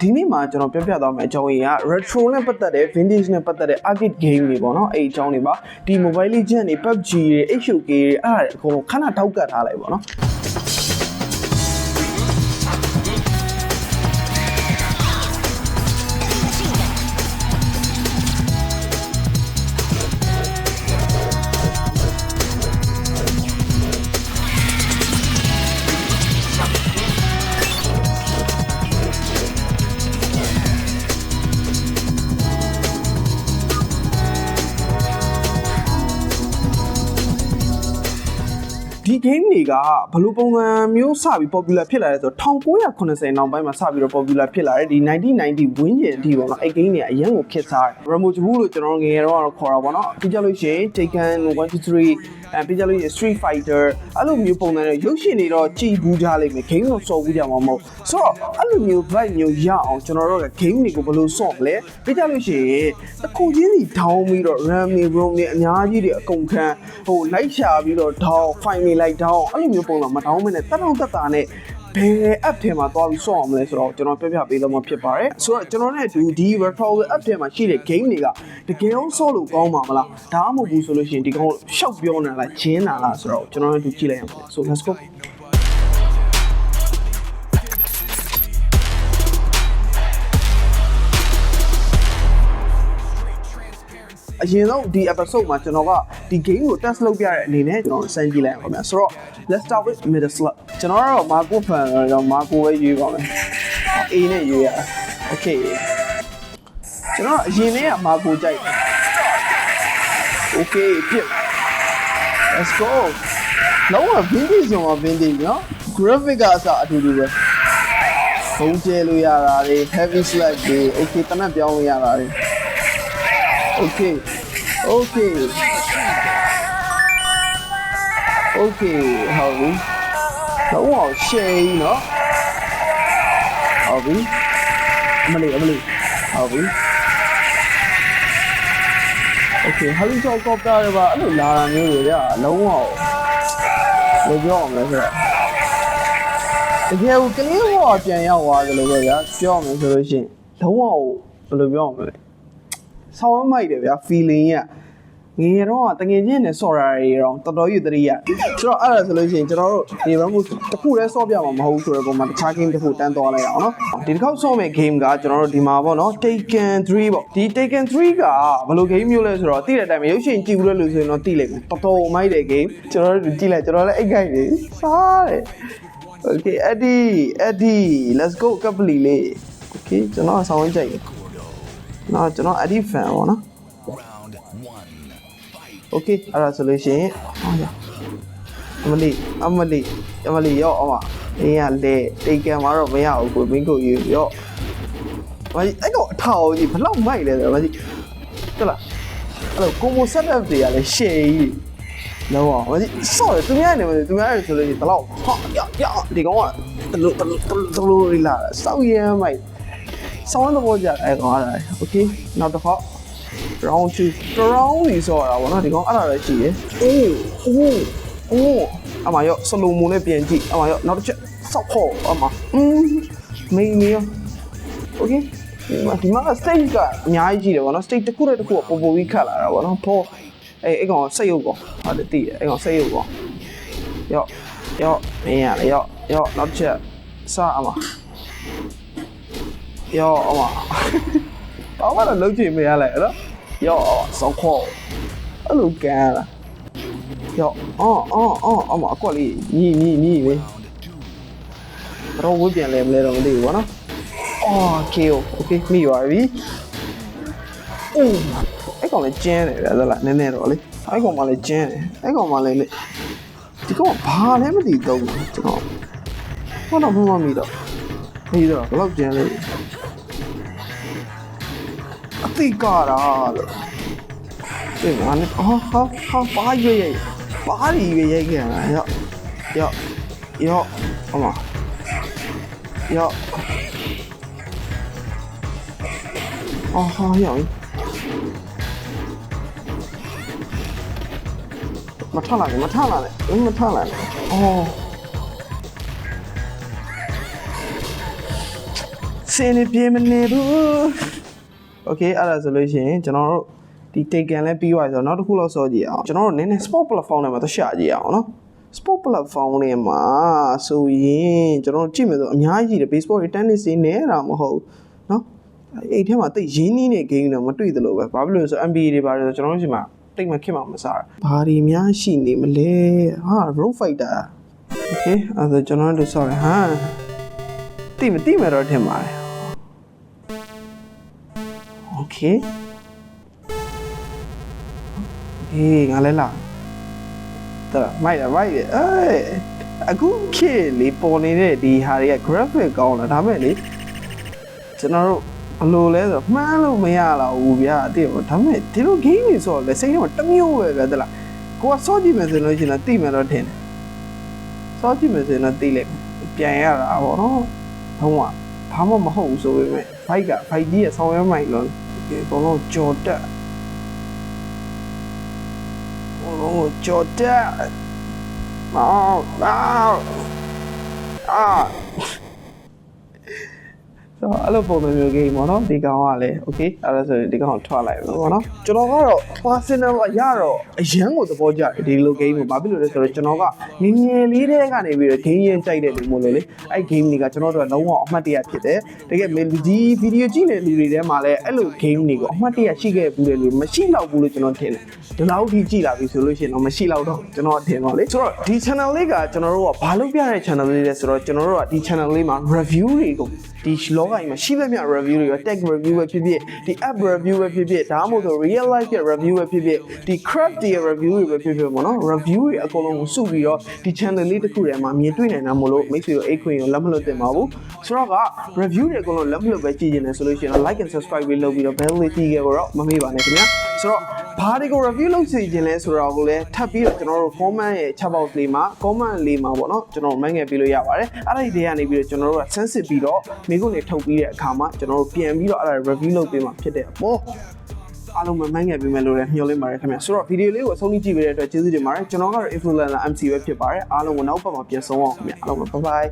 ဒီနေ့မှာကျွန်တော်ပြပြသွားမယ့်အကြောင်းအရာက retro နဲ့ပတ်သက်တဲ့ vintage နဲ့ပတ်သက်တဲ့ arcade game တွေပေါ့နော်အဲ့ဒီအကြောင်းတွေပါဒီ mobile legend တွေ PUBG တွေ HOK တွေအဲ့ဒါတွေအကုန်လုံးခဏထောက်ကတ်ထားလိုက်ပေါ့နော် game တွေကဘယ်လိုပုံစံမျိုးစပြီး popular ဖြစ်လာလဲဆိုတော့1980နောက်ပိုင်းမှာစပြီးတော့ popular ဖြစ်လာတယ်ဒီ1990ဝန်းကျင်အထိပေါ့နော်အဲ့ game တွေကအရင်ကိုခစ်စားတယ် Rambo ဂျဘူးလို့ကျွန်တော်ငယ်ငယ်တော့ခေါ်တာပေါ့နော်ပြီးကြလို့ရှိရင် Taken 1 2 3 အဲပြီးကြလို့ရှိရင် Street Fighter အဲ့လိုမျိုးပုံစံတွေရုပ်ရှင်တွေတော့ကြည်ဘူးကြလိမ့်မယ် game ကိုစော်ဘူးကြမှာမဟုတ်ဆိုတော့အဲ့လိုမျိုး vibe မျိုးရအောင်ကျွန်တော်တို့က game တွေကိုဘယ်လိုစော့မလဲပြီးကြလို့ရှိရင်တစ်ခုချင်းစီထောင်းပြီးတော့ RAM တွေ ROM တွေအများကြီးတွေအကုန်ခံဟိုလိုက်ရှာပြီးတော့ထောင်း file တွေလိုက်ထောင်းအဲ့လိုမျိုးပုံစံမထောင်းမနဲ့တက်တောင့်တက်တာနဲ့ ဘယ် app ထဲမှာသွားပြီးစော့အောင်မလဲဆိုတော့ကျွန်တော်ပြပြပေးလို့မှဖြစ်ပါတယ်ဆိုတော့ကျွန်တော်နဲ့ဒီဒီ retro app ထဲမှာရှိတဲ့ game တွေကတကယ်အောင်စော့လို့ကောင်းပါမလားဒါမှမဟုတ်ဘူးဆိုလို့ရှိရင်ဒီကောင်ရှောက်ပြောနေတာလားဂျင်းတာလားဆိုတော့ကျွန်တော်နဲ့ဒီကြည့်လိုက်အောင် so let's go အရင်ဆုံးဒီ episode မှာကျွန်တော်ကဒီ game ကို test လုပ်ပြတဲ့အနေနဲ့ကျွန်တော်စမ်းကြည့်လိုက်အောင်ခင်ဗျာဆိုတော့ let's start with middle slot ကျွန်တော်ကတော့ Marco fan တော့ Marco ပဲရွေးပါမယ် A နဲ့ရွေးရ okay ကျွန်တော်အရင်နဲ့က Marco ကြိုက်တယ် okay ပြစ် let's go လုံးဝ vintage ဆိုတော့ vintage နော် graphic ကအစအတူတူပဲဘုံကျဲလို့ရတာတွေ heavy slap တွေ okay တနက်ပြောင်းလို့ရတာတွေ Okay. Okay. Okay. ဟုတ်ပြီ။တော့အောင်ရှယ်ကြီးနော်။ဟုတ်ပြီ။အမလေးအမလေး။ဟုတ်ပြီ။ Okay, helicopter တွေပါအဲ့လိုလာတာမျိုးတွေကြာလုံးဝဘယ်လိုပြောအောင်လဲဆိုတော့တကယ်ကိုကလေးဘဝပြန်ရောက်သွားကြလို့ပဲဗျာပြောအောင်ဆိုလို့ရှိရင်လုံးဝဘယ်လိုပြောအောင်လဲ ဆောင်းမိုက်တယ်ဗျာ feeling ကငယ်တော့တငယ်ချင်းနဲ့ဆော့ရတွေတော့တော်တော်ကြီးတတိယဆိုတော့အဲ့ဒါဆိုလို့ရှိရင်ကျွန်တော်တို့ဒီ run တစ်ခုတည်းဆော့ပြမှာမဟုတ်ဘူးဆိုတော့ပုံမှာတခြား game တစ်ခုတန်းသွားလိုက်အောင်နော်ဒီတစ်ခေါက်ဆော့မဲ့ game ကကျွန်တော်တို့ဒီမှာပေါ့နော် Taken 3ပေါ့ဒီ Taken 3ကဘယ်လို game မျိုးလဲဆိုတော့သိတဲ့အတိုင်းပဲရုပ်ရှင်ကြည့်ဘူးလို့ဆိုရင်တော့သိလိမ့်မယ်တော်တော်မိုက်တဲ့ game ကျွန်တော်တို့ကြည့်လိုက်ကျွန်တော်လည်းအိတ်ခိုက်နေစားတယ် Okay Eddie Eddie let's go ကပလီလေး Okay ကျွန်တော်ဆောင်းဝင်ကြိုက်တယ် နော်ကျွန်တော် Eddie fan ပေါ့နော် Okay အဲ့ဒါဆိုလို့ရှိရင်ဟောရအမလီအမလီအမလီရောအမအေးရလေတိတ်ကံမှာတော့မရဘူးကိုမင်းကိုယူရောမကြီးအဲ့ကောင်အထောက်ကြီးဘလောက်မိုက်လဲဆိုတော့မကြီးဟုတ်လားအဲ့လိုကိုမို setup တွေကလည်းရှယ်ကြီးလောအောင်မကြီးဆော့တယ်သူများနေမလို့သူများနေဆိုလို့ဒီလောက်ဟာရရဒီကောင်ကတလူတလူတလူရီလာစောက်ရဲမိုက် ဆောင်းတော့ကြအဲ့ကောင်အဲ့ဒါ Okay နောက်တစ်ခါ round 2 round လေးဆိုရတာဗောနော်ဒီကောင်အဲ့ဒါလည်းရှိရယ်အိုးအိုးအိုးအမရောစလိုမူနဲ့ပြန်ကြည့်အမရောနောက်တစ်ချက်စောက်ဖို့အမอืมမင်းနေရော okay ဒီမှာ stage ကအများကြီးရှိတယ်ဗောနော် stage တစ်ခုတစ်ခုကပုံပုံကြီးခတ်လာတာဗောနော်ဖောအေးအဲ့ကောင်စိတ်ရုပ်ကောဟုတ်တယ်သိတယ်အဲ့ကောင်စိတ်ရုပ်ကောရော့ရော့မင်းရလေရော့ရော့နောက်တစ်ချက်စအမ ယောအမဘာမှတော့လုပ်ကြည့်မရလဲနော်ယောစောက်ခေါ်အဲ့လိုကန်လာယောအော်အော်အော်အမအကွက်လေးညီညီညီလေဘရောဝပြန်လဲမလဲတော့မသိဘူးဗောနော်အော် KO okay မိသွားပြီအိုးအဲ့ကောင်လည်းကျင်းတယ်ဗျာသလားနည်းနည်းတော့လေအဲ့ကောင်မှလည်းကျင်းတယ်အဲ့ကောင်မှလည်းလေဒီကောင်ဘာလဲမသိတော့ဘူးကျွန်တော်ဟောတော့မမမီတော့ ပြီးတော့ဘယ်လောက်ကျန်းလဲအသိကတာလို့ဒီမှာနဲ့ဟာဟာဟာပါရွေ့ရွေ့ပါရီရွေ့ရွေ့ခဲ့တာရော့ရော့ရော့အမရော့အော်ဟာရော့မထလာနဲ့မထလာနဲ့မထလာနဲ့အော် င်နေပြေမနေဘူးโอเคအဲ့ဒါဆိုလို့ရှိရင်ကျွန်တော်တို့ဒီ taken လဲပြီးသွားပြီဆိုတော့နောက်တစ်ခုလောက်စောကြည့်အောင်ကျွန်တော်တို့နည်းနည်း sport platform တွေမှာတော့ရှာကြည့်အောင်နော် sport platform တွေမှာဆိုရင်ကျွန်တော်တို့ကြည့်မယ်ဆိုအများကြီးတယ် baseball တွေ tennis တွေနဲတာမဟုတ်ဘူးเนาะအဲ့ထဲမှာတိတ်ရင်းနှီးနေ game တွေမတွေ့သလိုပဲဘာဖြစ်လို့လဲဆို NBA တွေပါတယ်ဆိုကျွန်တော်တို့ရှိမှာတိတ်မခက်မှမစားတာဘာတွေများရှိနေမလဲဟာ road fighter okay အဲ့ဒါကျွန်တော်တို့ဆော်ရဟာတိမတိမယ်တော့ထင်ပါတယ် okay အေးငါလဲလာတော်မိုက်ရမိုက်ရအေးအခုခေတ်လေးပေါ်နေတဲ့ဒီဟာတွေက graphic ကောင်းလာဒါမဲ့လေကျွန်တော်တို့ဘယ်လိုလဲဆိုတော့မှန်းလို့မရတော့ဘူးဗျာအတိတော့ဒါမဲ့ဒီလို game တွေဆိုတော့လေစိတ်ထဲမှာတစ်မျိုးပဲဗျာတလားကိုကစောကြည့်မယ်ဆိုလို့ရှိရင်တော့တိမယ်တော့ထင်တယ်စောကြည့်မယ်ဆိုရင်တော့တိလိုက်မယ်ပြန်ရတာပေါ့နော်ဘုံကဘာမှမဟုတ်ဘူးဆိုပေမဲ့ fight က fight ကြီးရဲ့ဆောင်းရဲမိုက်လို့ဒီအကုန်လုံး ကြော်တက်အကုန်လုံးကြော်တက်မောင်မောင်အာ ဆိုတော့အဲ့လိုပုံစံမျိုး game ပေါ့နော်ဒီကောင်ကလည်း okay အဲ့ဒါဆိုရင်ဒီကောင်ကိုထွက်လိုက်မယ်ပေါ့နော်ကျွန်တော်ကတော့ personal ရတော့အရန်ကိုသဘောကျတယ်ဒီလို game ကိုဘာဖြစ်လို့လဲဆိုတော့ကျွန်တော်ကငယ်ငယ်လေးတည်းကနေပြီးတော့ game ရင်ကြိုက်တဲ့လူမျိုးလို့လေအဲ့ game တွေကကျွန်တော်တို့ကလုံးဝအမှတ်တရဖြစ်တယ်တကယ်ဒီဗီဒီယိုကြည့်နေတဲ့လူတွေထဲမှာလည်းအဲ့လို game တွေကိုအမှတ်တရရှိခဲ့ဘူးလေလူမရှိတော့ဘူးလို့ကျွန်တော်ထင်တယ် ဒီလောက်ထိကြည့်လာပြီဆိုလို့ရှိရင်တော့မရှိတော့တော့ကျွန်တော်ထင်တော့လေဆိုတော့ဒီ channel လေးကကျွန်တော်တို့ကဘာလို့ပြတဲ့ channel လေးလဲဆိုတော့ကျွန်တော်တို့ကဒီ channel လေးမှာ review တွေကိုဒီလောကကြီးမှာရှိသမျှ review တွေက tech review ပဲဖြစ်ဖြစ်ဒီ app review ပဲဖြစ်ဖြစ်ဒါမှမဟုတ် real life ရဲ့ review ပဲဖြစ်ဖြစ်ဒီ craft ရဲ့ review တွေပဲဖြစ်ဖြစ်ပေါ့နော် review တွေအကုန်လုံးကိုစုပြီးတော့ဒီ channel လေးတစ်ခုထဲမှာမြင်တွေ့နိုင်တာမို့လို့မိတ်ဆွေတို့အိတ်ခွင်ကိုလက်မလွတ်တင်ပါဘူးဆိုတော့က review တွေအကုန်လုံးလက်မလွတ်ပဲကြည့်နေတယ်ဆိုလို့ရှိရင်တော့ like and subscribe လေးလုပ်ပြီးတော့ bell လေးတီးခဲ့ပါတော့မမေ့ပါနဲ့ခင်ဗျာ ဆိုတော့ဘာတွေကို review လုပ်စီခြင်းလဲဆိုတော့ကိုလည်းထပ်ပြီးတော့ကျွန်တော်တို့ comment ရဲ့ chat box လေးမှာ comment လေးမှာပေါ့နော်ကျွန်တော်မှန်းငယ်ပေးလို့ရပါတယ်အဲ့ဒါဒီတွေကနေပြီးတော့ကျွန်တော်တို့က sensitive ပြီးတော့မိကုန်းတွေထုတ်ပြီးတဲ့အခါမှာကျွန်တော်တို့ပြန်ပြီးတော့အဲ့ဒါ review လုပ်ပေးမှာဖြစ်တဲ့အပေါ်အားလုံးမမှန်းငယ်ပေးမယ်လို့လည်းမျှော်လင့်ပါတယ်ခင်ဗျာဆိုတော့ဗီဒီယိုလေးကိုအဆုံးထိကြည့်ပေးတဲ့အတွက်ကျေးဇူးတင်ပါတယ်ကျွန်တော်ကတော့ influencer MC ပဲဖြစ်ပါတယ်အားလုံးကိုနောက်ပတ်မှာပြန်ဆုံးအောင်ခင်ဗျာအားလုံးပဲ bye bye